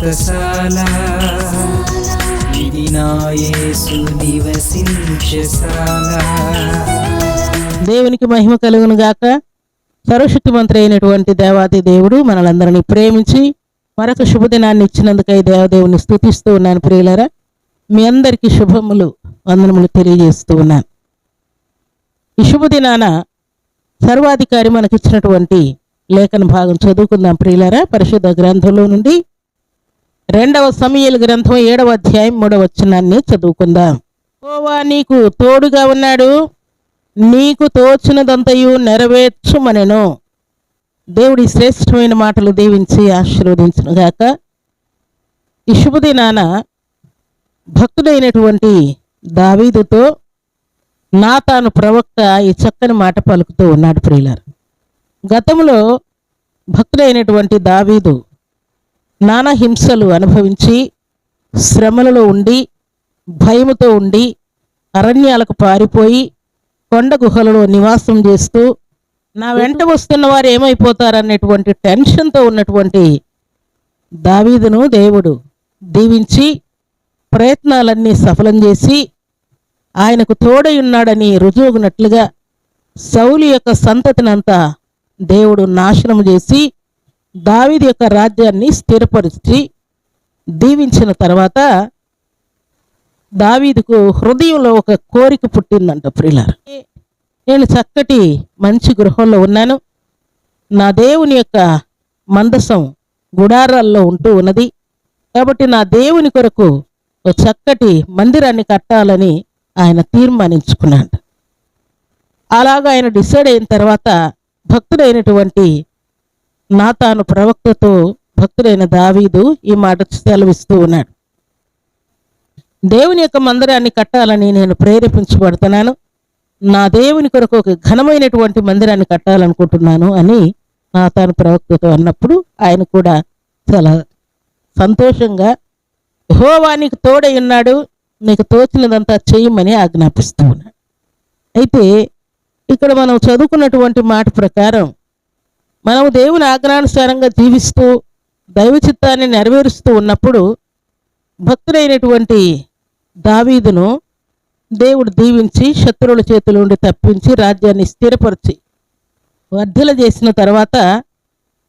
వ్రతశాల ఇది నివసించశాల దేవునికి మహిమ కలుగును గాక. సర్వశక్తి మంత్రి అయినటువంటి దేవాది దేవుడు మనలందరినీ ప్రేమించి మరొక శుభదినాన్ని ఇచ్చినందుకై దేవదేవుని స్థుతిస్తూ ఉన్నాను ప్రియులరా. మీ అందరికీ శుభములు వందనములు తెలియజేస్తూ ఉన్నాను. ఈ శుభదినాన సర్వాధికారి మనకిచ్చినటువంటి లేఖన భాగం చదువుకుందాం ప్రియులరా. పరిశుద్ధ గ్రంథంలో నుండి రెండవ సమయల గ్రంథం ఏడవ అధ్యాయం మూడవ వచనాన్ని చదువుకుందాం. కోవా నీకు తోడుగా ఉన్నాడు నీకు తోచినదంతయు నెరవేర్చుమనెను. దేవుడి శ్రేష్టమైన మాటలు దీవించి ఆశీర్వదించును గాక. ఈ శుభదినాన భక్తుడైనటువంటి దావీదుతో నాతాను ప్రవక్త ఈ చక్కని మాట పలుకుతూ ఉన్నాడు ప్రియులారు. గతంలో భక్తుడైనటువంటి దావీదు నానా హింసలు అనుభవించి శ్రమలలో ఉండి భయముతో ఉండి అరణ్యాలకు పారిపోయి కొండ గుహలలో నివాసం చేస్తూ నా వెంట వస్తున్న వారు ఏమైపోతారనేటువంటి టెన్షన్తో ఉన్నటువంటి దావీదును దేవుడు దీవించి ప్రయత్నాలన్నీ సఫలం చేసి ఆయనకు తోడై ఉన్నాడని రుజువునట్లుగా సౌలు యొక్క సంతతినంతా దేవుడు నాశనం చేసి దావిది యొక్క రాజ్యాన్ని స్థిరపరిచి దీవించిన తర్వాత దావీదుకు హృదయంలో ఒక కోరిక పుట్టిందంట ప్రియులార. నేను చక్కటి మంచి గృహంలో ఉన్నాను. నా దేవుని యొక్క మందసం గుడారాల్లో ఉంటూ ఉన్నది. కాబట్టి నా దేవుని కొరకు ఒక చక్కటి మందిరాన్ని కట్టాలని ఆయన తీర్మానించుకున్నాడు. అలాగా ఆయన డిసైడ్ అయిన తర్వాత భక్తుడైనటువంటి నా తాను ప్రవక్తతో భక్తుడైన దావీదు ఈ మాట సెలవిస్తూ ఉన్నాడు. దేవుని యొక్క మందిరాన్ని కట్టాలని నేను ప్రేరేపించబడుతున్నాను. నా దేవుని కొరకు ఒక ఘనమైనటువంటి మందిరాన్ని కట్టాలనుకుంటున్నాను అని నా తాను ప్రవక్తతో అన్నప్పుడు ఆయన కూడా చాలా సంతోషంగా హోవానికి నీకు తోడై ఉన్నాడు నీకు తోచినదంతా చేయమని ఆజ్ఞాపిస్తూ ఉన్నాడు. అయితే ఇక్కడ మనం చదువుకున్నటువంటి మాట ప్రకారం మనం దేవుని ఆగ్రహానుసారంగా జీవిస్తూ దైవ చిత్తాన్ని నెరవేరుస్తూ ఉన్నప్పుడు భక్తుడైనటువంటి దావీదును దేవుడు దీవించి శత్రువుల చేతుల నుండి తప్పించి రాజ్యాన్ని స్థిరపరిచి వర్ధల చేసిన తర్వాత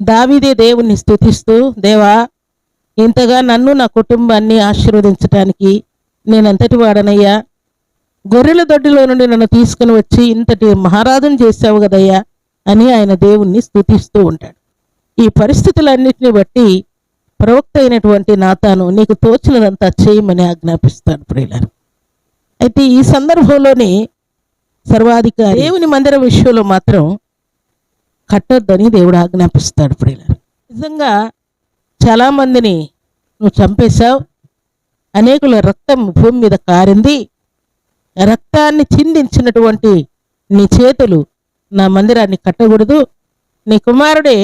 దావీదే దేవుణ్ణి స్థుతిస్తూ దేవా ఇంతగా నన్ను నా కుటుంబాన్ని ఆశీర్వదించటానికి నేనంతటి వాడనయ్యా? గొర్రెల దొడ్డిలో నుండి నన్ను తీసుకుని వచ్చి ఇంతటి మహారాజును చేశావు కదయ్యా? అని ఆయన దేవుణ్ణి స్థుతిస్తూ ఉంటాడు. ఈ పరిస్థితులన్నిటిని బట్టి ప్రవక్త అయినటువంటి నాతాను నీకు తోచినదంతా చేయమని ఆజ్ఞాపిస్తాడు ప్రియులారు. అయితే ఈ సందర్భంలోనే సర్వాధికారి దేవుని మందిర విషయంలో మాత్రం కట్టొద్దని దేవుడు ఆజ్ఞాపిస్తాడు ప్రియులారు. నిజంగా చాలామందిని నువ్వు చంపేశావు అనేకుల రక్తం భూమి మీద కారింది రక్తాన్ని చిందించినటువంటి నీ చేతులు నా మందిరాన్ని కట్టకూడదు నీ కుమారుడే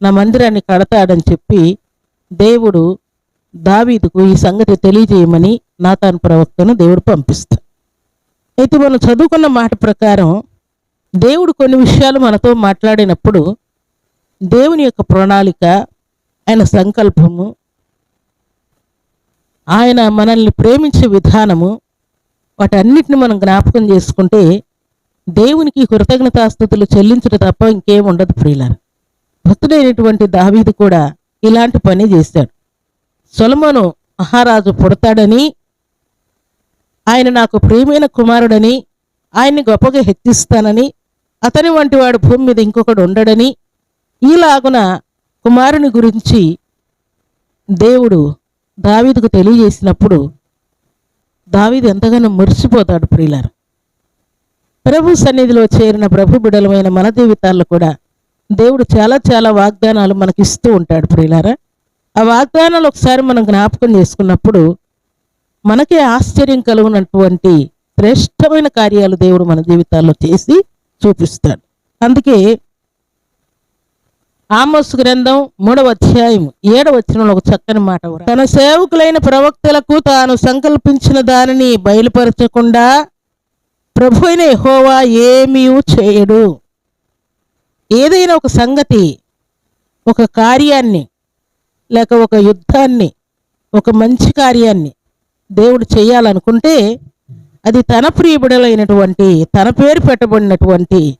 నా మందిరాన్ని కడతాడని చెప్పి దేవుడు దావీదుకు ఈ సంగతి తెలియజేయమని నాతాన్ ప్రవక్తను దేవుడు పంపిస్తాడు అయితే మనం చదువుకున్న మాట ప్రకారం దేవుడు కొన్ని విషయాలు మనతో మాట్లాడినప్పుడు దేవుని యొక్క ప్రణాళిక ఆయన సంకల్పము ఆయన మనల్ని ప్రేమించే విధానము వాటన్నిటిని మనం జ్ఞాపకం చేసుకుంటే దేవునికి కృతజ్ఞతాస్థుతులు చెల్లించడం తప్ప ఇంకేం ఉండదు ప్రియులారు. భక్తుడైనటువంటి దావీదు కూడా ఇలాంటి పని చేశాడు. సొలమను మహారాజు పుడతాడని ఆయన నాకు ప్రియమైన కుమారుడని ఆయన్ని గొప్పగా హెచ్చిస్తానని అతని వంటి వాడు భూమి మీద ఇంకొకడు ఉండడని ఈలాగున కుమారుని గురించి దేవుడు దావీదుకు తెలియజేసినప్పుడు దావీదు ఎంతగానో మురిసిపోతాడు ప్రియులారు. ప్రభు సన్నిధిలో చేరిన ప్రభు బిడలమైన మన జీవితాల్లో కూడా దేవుడు చాలా చాలా వాగ్దానాలు మనకి ఇస్తూ ఉంటాడు ప్రియులారా. ఆ వాగ్దానాలు ఒకసారి మనం జ్ఞాపకం చేసుకున్నప్పుడు మనకే ఆశ్చర్యం కలుగునటువంటి శ్రేష్టమైన కార్యాలు దేవుడు మన జీవితాల్లో చేసి చూపిస్తాడు. అందుకే ఆమోస్ గ్రంథం మూడవ అధ్యాయం ఏడవ వచ్చిన ఒక చక్కని మాట తన సేవకులైన ప్రవక్తలకు తాను సంకల్పించిన దానిని బయలుపరచకుండా ప్రభు అయిన యహోవా ఏమీ చేయడు. ఏదైనా ఒక సంగతి ఒక కార్యాన్ని లేక ఒక యుద్ధాన్ని ఒక మంచి కార్యాన్ని దేవుడు చేయాలనుకుంటే అది తన ప్రియబిడలైనటువంటి తన పేరు పెట్టబడినటువంటి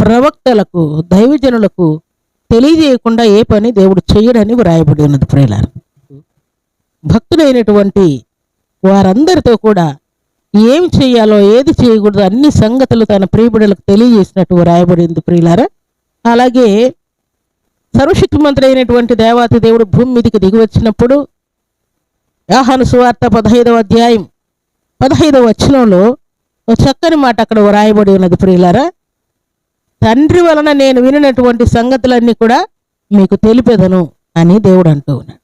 ప్రవక్తలకు దైవజనులకు తెలియజేయకుండా ఏ పని దేవుడు చేయడని వ్రాయబడి ఉన్నది ప్రేలారు భక్తులైనటువంటి వారందరితో కూడా ఏమి చేయాలో ఏది చేయకూడదు అన్ని సంగతులు తన ప్రియబిడలకు తెలియజేసినట్టు వ్రాయబడింది ప్రియులారా. అలాగే సర్వశక్తిమంతుడు అయినటువంటి దేవాతి దేవుడు భూమి మీదకి దిగి వచ్చినప్పుడు యాహాను సువార్త పదహైదవ అధ్యాయం పదహైదవ వచనంలో ఒక చక్కని మాట అక్కడ వ్రాయబడి ఉన్నది ప్రియులారా. తండ్రి వలన నేను వినినటువంటి సంగతులన్నీ కూడా మీకు తెలిపెదను అని దేవుడు అంటూ ఉన్నాడు.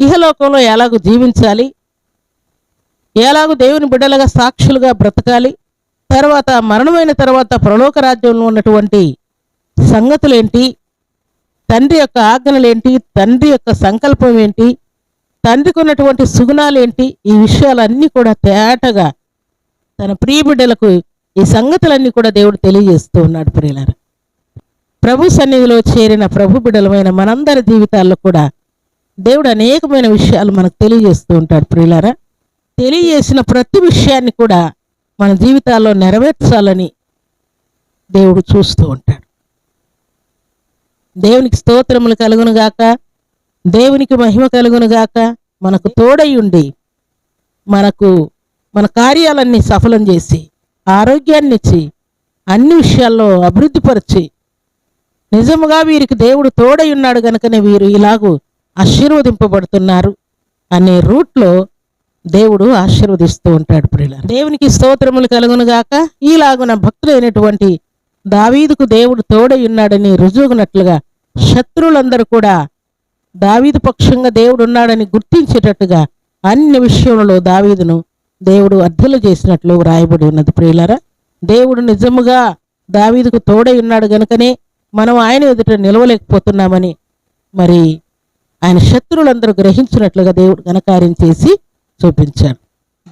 ఇహలోకంలో ఎలాగో జీవించాలి? ఎలాగో దేవుని బిడ్డలుగా సాక్షులుగా బ్రతకాలి. తర్వాత మరణమైన తర్వాత ప్రలోక రాజ్యంలో ఉన్నటువంటి సంగతులేంటి? తండ్రి యొక్క ఆజ్ఞలేంటి? తండ్రి యొక్క సంకల్పం ఏంటి తండ్రికి ఉన్నటువంటి సుగుణాలు ఏంటి ఈ విషయాలన్నీ కూడా తేటగా తన ప్రియ బిడ్డలకు ఈ సంగతులన్నీ కూడా దేవుడు తెలియజేస్తూ ఉన్నాడు ప్రియులారు. ప్రభు సన్నిధిలో చేరిన ప్రభు బిడ్డలమైన మనందరి జీవితాల్లో కూడా దేవుడు అనేకమైన విషయాలు మనకు తెలియజేస్తూ ఉంటాడు ప్రియులారా. తెలియజేసిన ప్రతి విషయాన్ని కూడా మన జీవితాల్లో నెరవేర్చాలని దేవుడు చూస్తూ ఉంటాడు. దేవునికి స్తోత్రములు కలుగును గాక. దేవునికి మహిమ కలుగునుగాక మనకు తోడై ఉండి మనకు మన కార్యాలన్నీ సఫలం చేసి ఆరోగ్యాన్ని ఇచ్చి అన్ని విషయాల్లో అభివృద్ధిపరిచి నిజముగా వీరికి దేవుడు తోడై ఉన్నాడు కనుకనే వీరు ఇలాగూ ఆశీర్వదింపబడుతున్నారు అనే రూట్లో దేవుడు ఆశీర్వదిస్తూ ఉంటాడు ప్రియుల దేవునికి స్తోత్రములు కలుగునుగాక ఈలాగున భక్తులైనటువంటి దావీదుకు దేవుడు తోడై ఉన్నాడని రుజువునట్లుగా శత్రువులందరూ కూడా దావీదు పక్షంగా దేవుడు ఉన్నాడని గుర్తించేటట్టుగా అన్ని విషయంలో దావీదును దేవుడు అర్థలు చేసినట్లు వ్రాయబడి ఉన్నది ప్రియులరా. దేవుడు నిజముగా దావీదుకు తోడై ఉన్నాడు గనుకనే మనం ఆయన ఎదుట నిలవలేకపోతున్నామని మరి ఆయన శత్రువులందరూ గ్రహించినట్లుగా దేవుడు ఘనకార్యం చేసి చూపించాడు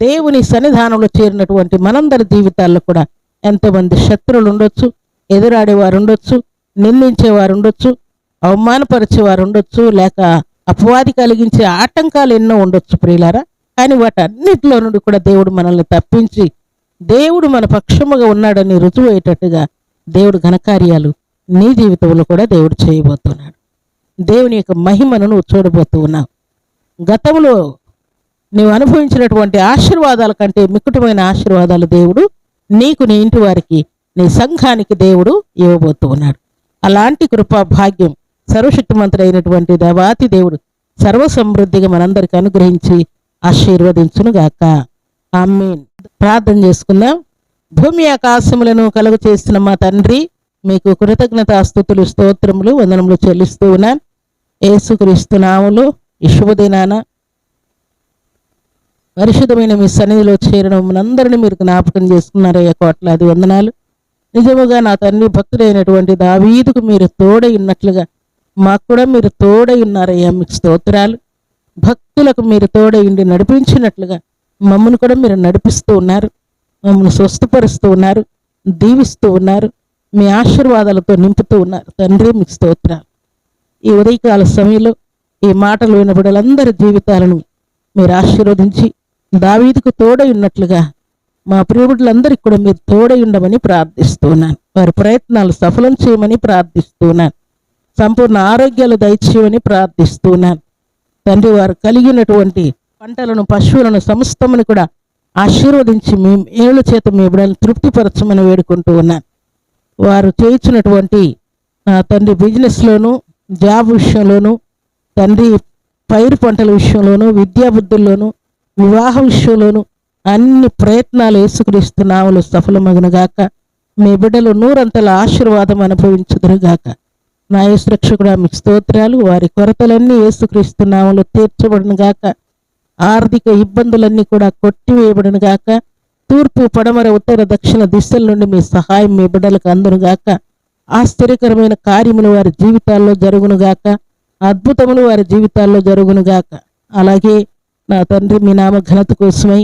దేవుని సన్నిధానంలో చేరినటువంటి మనందరి జీవితాల్లో కూడా ఎంతమంది శత్రువులు ఉండొచ్చు ఎదురాడేవారు ఉండొచ్చు నిందించేవారు ఉండొచ్చు అవమానపరిచేవారు ఉండొచ్చు లేక అపవాది కలిగించే ఆటంకాలు ఎన్నో ఉండొచ్చు ప్రియులారా. కానీ వాటన్నిటిలో నుండి కూడా దేవుడు మనల్ని తప్పించి దేవుడు మన పక్షముగా ఉన్నాడని రుజువు అయ్యేటట్టుగా దేవుడు ఘనకార్యాలు నీ జీవితంలో కూడా దేవుడు చేయబోతున్నాడు. దేవుని యొక్క మహిమను నువ్వు చూడబోతూ ఉన్నావు. గతంలో నీవు అనుభవించినటువంటి ఆశీర్వాదాల కంటే మిక్కుటమైన ఆశీర్వాదాలు దేవుడు నీకు నీ ఇంటి వారికి నీ సంఘానికి దేవుడు ఇవ్వబోతూ ఉన్నాడు. అలాంటి కృపా భాగ్యం సర్వశక్తిమంతుడైనటువంటి దేవాతి దేవుడు సర్వసమృద్ధిగా మనందరికి అనుగ్రహించి ఆశీర్వదించునుగాక. ఆమెన్. ప్రార్థన చేసుకుందాం. భూమి ఆకాశములను కలుగు చేసిన మా తండ్రి మీకు కృతజ్ఞతాస్తుతులు స్తోత్రములు వందనములు చెల్లిస్తూ ఉన్నాను ఏసుక్రీస్తునాములు ఈ శుభదినాన పరిశుద్ధమైన మీ సన్నిధిలో చేరడం మనందరినీ మీరు జ్ఞాపకం చేసుకున్నారయ్యా కోట్లాది వందనాలు. నిజముగా నా తండ్రి భక్తుడైనటువంటి దావీదుకు మీరు తోడై ఉన్నట్లుగా మాకు కూడా మీరు తోడై ఉన్నారయ్యా మీకు స్తోత్రాలు. భక్తులకు మీరు తోడై నడిపించినట్లుగా మమ్మల్ని కూడా మీరు నడిపిస్తూ ఉన్నారు. మమ్మల్ని స్వస్థపరుస్తూ ఉన్నారు దీవిస్తూ ఉన్నారు మీ ఆశీర్వాదాలతో నింపుతూ ఉన్నారు. తండ్రి మీకు స్తోత్రాలు. ఈ ఉదయకాల సమయంలో ఈ మాటలు వినబడలందరి జీవితాలను మీరు ఆశీర్వదించి దావీదుకు తోడై ఉన్నట్లుగా మా ప్రియుడులందరికీ కూడా మీరు తోడై ఉండమని ప్రార్థిస్తున్నాను. వారి ప్రయత్నాలు సఫలం చేయమని ప్రార్థిస్తున్నాను. సంపూర్ణ ఆరోగ్యాలు దయచేయమని ప్రార్థిస్తున్నాను. తండ్రి వారు కలిగినటువంటి పంటలను పశువులను సమస్తమును కూడా ఆశీర్వదించి మీ ఏళ్ళ చేత మీ బిడ్డలను తృప్తిపరచమని వేడుకుంటూ ఉన్నాను. వారు చేయించినటువంటి నా తండ్రి బిజినెస్లోను జాబ్ విషయంలోను తండ్రి పైరు పంటల విషయంలోను విద్యాబుద్ధుల్లోనూ వివాహ విషయంలోనూ అన్ని ప్రయత్నాలు యేసుక్రీస్తు నామలు సఫలమగునుగాక మీ బిడ్డలు నూరంతల ఆశీర్వాదం అనుభవించుదురుగాక నా యేసురక్షకుడా మీకు స్తోత్రాలు. వారి కొరతలన్నీ యేసుక్రీస్తు నామలు తీర్చబడునుగాక ఆర్థిక ఇబ్బందులన్నీ కూడా కొట్టివేయబడునుగాక తూర్పు పడమర ఉత్తర దక్షిణ దిశల నుండి మీ సహాయం మీ బిడ్డలకు అందునుగాక ఆశ్చర్యకరమైన కార్యములు వారి జీవితాల్లో జరుగునుగాక అద్భుతములు వారి జీవితాల్లో జరుగునుగాక అలాగే నా తండ్రి మీ నామ ఘనత కోసమై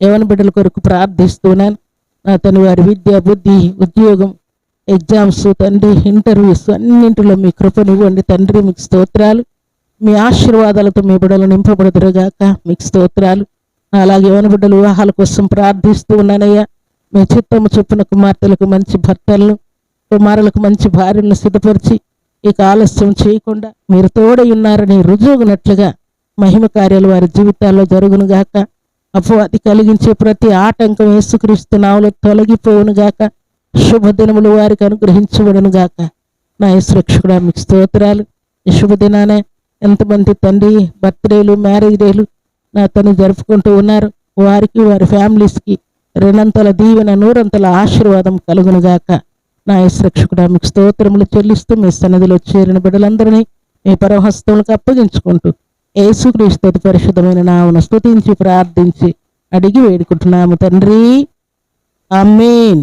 యవన బిడ్డల కొరకు ప్రార్థిస్తున్నాను. నా తండ్రి వారి విద్య బుద్ధి ఉద్యోగం ఎగ్జామ్స్ తండ్రి ఇంటర్వ్యూస్ అన్నింటిలో మీ కృపనివ్వండి తండ్రి మీకు స్తోత్రాలు. మీ ఆశీర్వాదాలతో మీ బిడ్డలు నింపబడుదురుగాక. మీకు స్తోత్రాలు. అలాగే యవన బిడ్డల వివాహాల కోసం ప్రార్థిస్తూ ఉన్నానయ్యా. మీ చిత్తము చొప్పున కుమార్తెలకు మంచి భర్తలను కుమారులకు మంచి భార్యలను సిద్ధపరిచి ఇక ఆలస్యం చేయకుండా మీరు తోడై ఉన్నారని రుజువునట్లుగా మహిమ కార్యాలు వారి జీవితాల్లో జరుగునుగాక అపవాది కలిగించే ప్రతి ఆటంకం యేసుక్రీస్తు నావలో తొలగిపోవునుగాక శుభదినములు వారికి అనుగ్రహించబడునుగాక నా యేసురక్షకుడా మీకు స్తోత్రాలు. ఈ శుభదినానే ఎంతమంది తండ్రి బర్త్డేలు మ్యారేజ్ డేలు నా తను జరుపుకుంటూ ఉన్నారు. వారికి వారి ఫ్యామిలీస్కి రెండంతల దీవెన నూరంతల ఆశీర్వాదం కలుగునుగాక నా యేసురక్షకుడా మీకు స్తోత్రములు చెల్లిస్తూ మీ సన్నిధిలో చేరిన బిడ్డలందరినీ మీ పరమహస్తములకు అప్పగించుకుంటూ యేసుక్రీస్తు పరిశుద్ధమైన నామన స్తుతించి ప్రార్థించి అడిగి వేడుకుంటున్నాము తండ్రి. అమ్మేన్